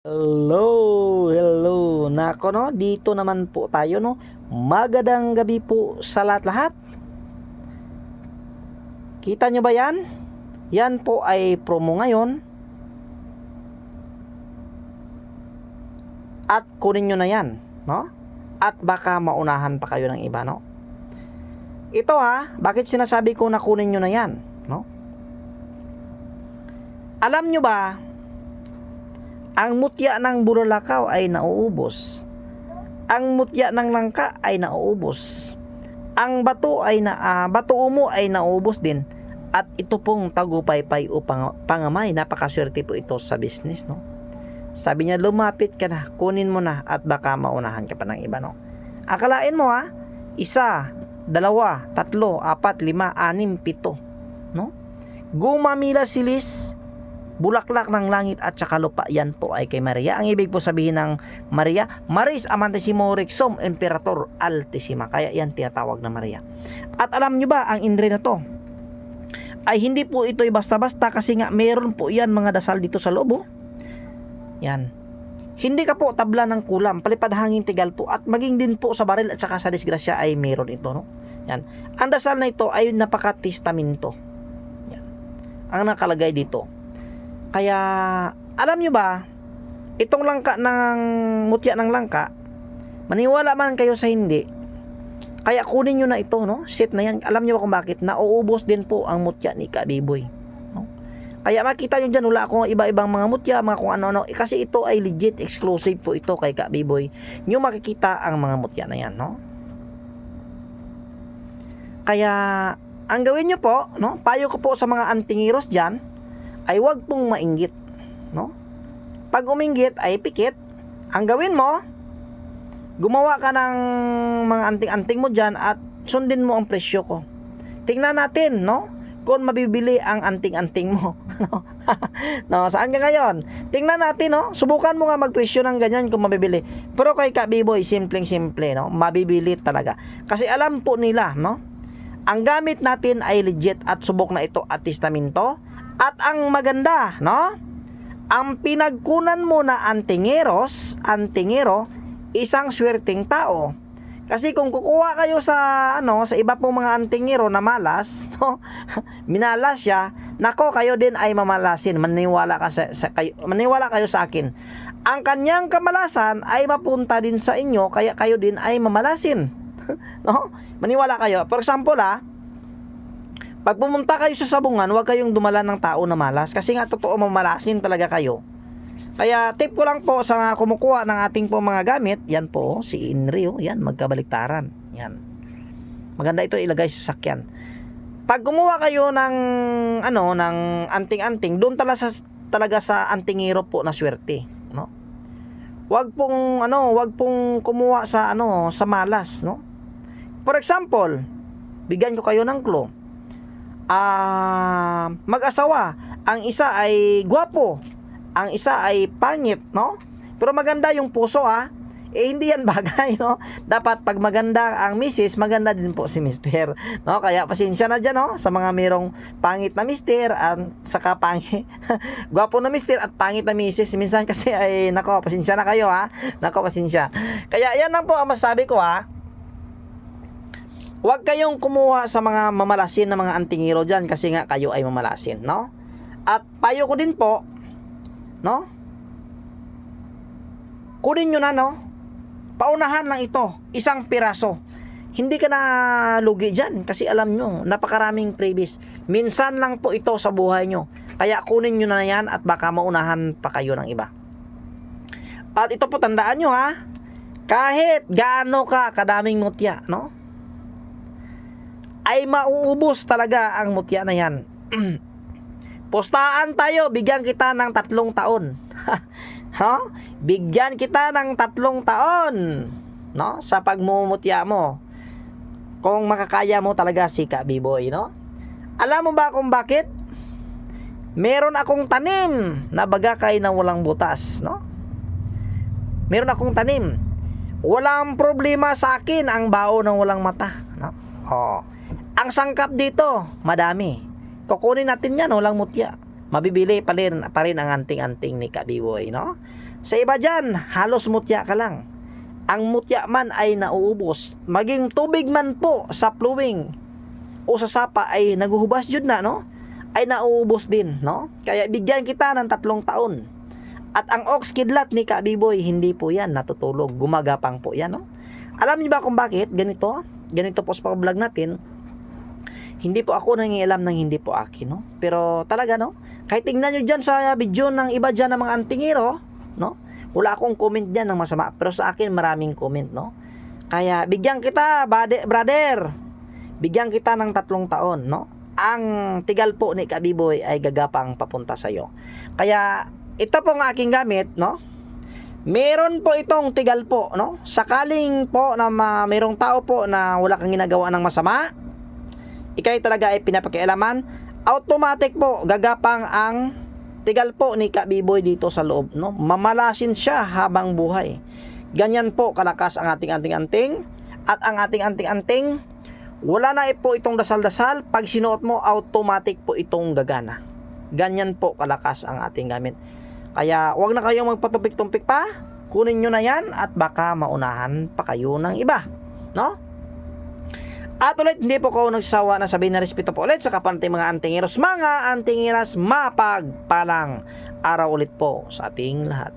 Hello, hello. Nako no, dito naman po tayo no. Magandang gabi po sa lahat-lahat. Kita nyo ba yan? Yan po ay promo ngayon. At kunin nyo na yan, no? At baka maunahan pa kayo ng iba, no? Ito ha, bakit sinasabi ko na kunin nyo na yan, no? Alam nyo ba, ang mutya ng bulalakaw ay nauubos. Ang mutya ng langka ay nauubos. Ang bato ay na ah, bato umo ay nauubos din. At ito pong tagupaypay upang pangamay. Napakaswerte po ito sa business, no? Sabi niya, lumapit ka na, kunin mo na at baka maunahan ka pa ng iba, no? Akalain mo ha, isa, dalawa, tatlo, apat, lima, anim, pito, no? Gumamila silis, bulaklak ng langit at saka lupa yan po ay kay Maria. Ang ibig po sabihin ng Maria, Maris Amantissimo Rexum Imperator Altissima. Kaya yan tinatawag na Maria. At alam nyo ba, ang Indre na to, ay hindi po ito'y basta-basta kasi nga meron po yan mga dasal dito sa loob. oh. Yan. Hindi ka po tabla ng kulam, palipad hangin tigal po at maging din po sa baril at saka sa disgrasya ay meron ito. No? Yan. Ang dasal na ito ay napaka-testamento. Yan. Ang nakalagay dito. Kaya, alam nyo ba, itong langka ng mutya ng langka, maniwala man kayo sa hindi, kaya kunin nyo na ito, no? Set na yan. Alam nyo ba kung bakit? Nauubos din po ang mutya ni Kabiboy. No? Kaya makita nyo dyan, wala akong iba-ibang mga mutya, mga kung ano-ano. Eh, kasi ito ay legit, exclusive po ito kay Kabiboy. Nyo makikita ang mga mutya na yan, no? Kaya, ang gawin nyo po, no? Payo ko po sa mga antingiros dyan, ay wag pong mainggit, no? Pag uminggit ay pikit. Ang gawin mo, gumawa ka ng mga anting-anting mo diyan at sundin mo ang presyo ko. Tingnan natin, no? Kung mabibili ang anting-anting mo. no? no, saan ka ngayon? Tingnan natin, no? Subukan mo nga magpresyo ng ganyan kung mabibili. Pero kay Kabiboy, simpleng-simple, no? Mabibili talaga. Kasi alam po nila, no? Ang gamit natin ay legit at subok na ito at testamento. At ang maganda, no? Ang pinagkunan mo na antingeros, antingero, isang swerteng tao. Kasi kung kukuha kayo sa ano sa iba pong mga antingero na malas, no? Minalas siya, nako kayo din ay mamalasin. Maniwala ka sa, sa kayo, maniwala kayo sa akin. Ang kanyang kamalasan ay mapunta din sa inyo kaya kayo din ay mamalasin. no? Maniwala kayo. For example, ah, pag pumunta kayo sa sabungan, huwag kayong dumala ng tao na malas kasi nga totoo mamalasin talaga kayo. Kaya tip ko lang po sa kumukuha ng ating po mga gamit, yan po, si Inri, oh, yan, magkabaliktaran. Yan. Maganda ito ilagay sa sakyan. Pag kumuha kayo ng, ano, ng anting-anting, doon talaga sa, talaga sa antingero po na swerte, no? Huwag pong, ano, huwag pong kumuha sa, ano, sa malas, no? For example, bigyan ko kayo ng clue. Ah, mag-asawa, ang isa ay gwapo, ang isa ay pangit, no? Pero maganda yung puso ah. Eh hindi yan bagay, no? Dapat pag maganda ang misis, maganda din po si mister, no? Kaya pasensya na diyan, no? Sa mga merong pangit na mister at saka pangit gwapo na mister at pangit na misis. Minsan kasi ay nako, pasensya na kayo ha. Nako, pasensya. Kaya yan lang po ang masabi ko ha. Huwag kayong kumuha sa mga mamalasin na mga antingiro dyan kasi nga kayo ay mamalasin, no? At payo ko din po, no? Kunin nyo na, no? Paunahan lang ito, isang piraso. Hindi ka na lugi dyan kasi alam nyo, napakaraming previous. Minsan lang po ito sa buhay nyo. Kaya kunin nyo na yan at baka maunahan pa kayo ng iba. At ito po, tandaan nyo ha, kahit gaano ka kadaming mutya, no? Ay mauubos talaga ang mutya na yan. Postaan tayo, bigyan kita ng tatlong taon. ha? Bigyan kita ng tatlong taon. No? Sa pagmumutya mo. Kung makakaya mo talaga si Kabiboy, no? Alam mo ba kung bakit? Meron akong tanim na bagakay na walang butas, no? Meron akong tanim. Walang problema sa akin ang bao ng walang mata, no? Oh. Ang sangkap dito, madami. Kukunin natin yan, walang mutya. Mabibili pa rin, pa rin ang anting-anting ni Kabiboy, no? Sa iba dyan, halos mutya ka lang. Ang mutya man ay nauubos. Maging tubig man po sa flowing o sa sapa ay naguhubas jud na, no? Ay nauubos din, no? Kaya bigyan kita ng tatlong taon. At ang ox kidlat ni Kabiboy, hindi po yan natutulog. Gumagapang po yan, no? Alam niyo ba kung bakit? Ganito, ganito po sa vlog natin. Hindi po ako nangingialam ng hindi po akin, no? Pero talaga, no? Kahit tingnan nyo dyan sa video ng iba dyan ng mga antingero, no? Wala akong comment dyan ng masama. Pero sa akin, maraming comment, no? Kaya, bigyan kita, bade- brother. Bigyan kita ng tatlong taon, no? Ang tigal po ni Kabiboy ay gagapang papunta sa'yo. Kaya, ito po ang aking gamit, no? Meron po itong tigal po, no? Sakaling po na ma- mayroong tao po na wala kang ginagawa ng masama, ikay talaga ay pinapakialaman, automatic po gagapang ang tigal po ni Kabiboy dito sa loob, no? Mamalasin siya habang buhay. Ganyan po kalakas ang ating anting-anting at ang ating anting-anting wala na po itong dasal-dasal, pag sinuot mo automatic po itong gagana. Ganyan po kalakas ang ating gamit. Kaya wag na kayong magpatumpik-tumpik pa. Kunin nyo na yan at baka maunahan pa kayo ng iba. No? At ulit, hindi po ko nagsasawa na sabihin na respeto po ulit sa kapantay mga antingeros. Mga antingeras, mapagpalang araw ulit po sa ating lahat.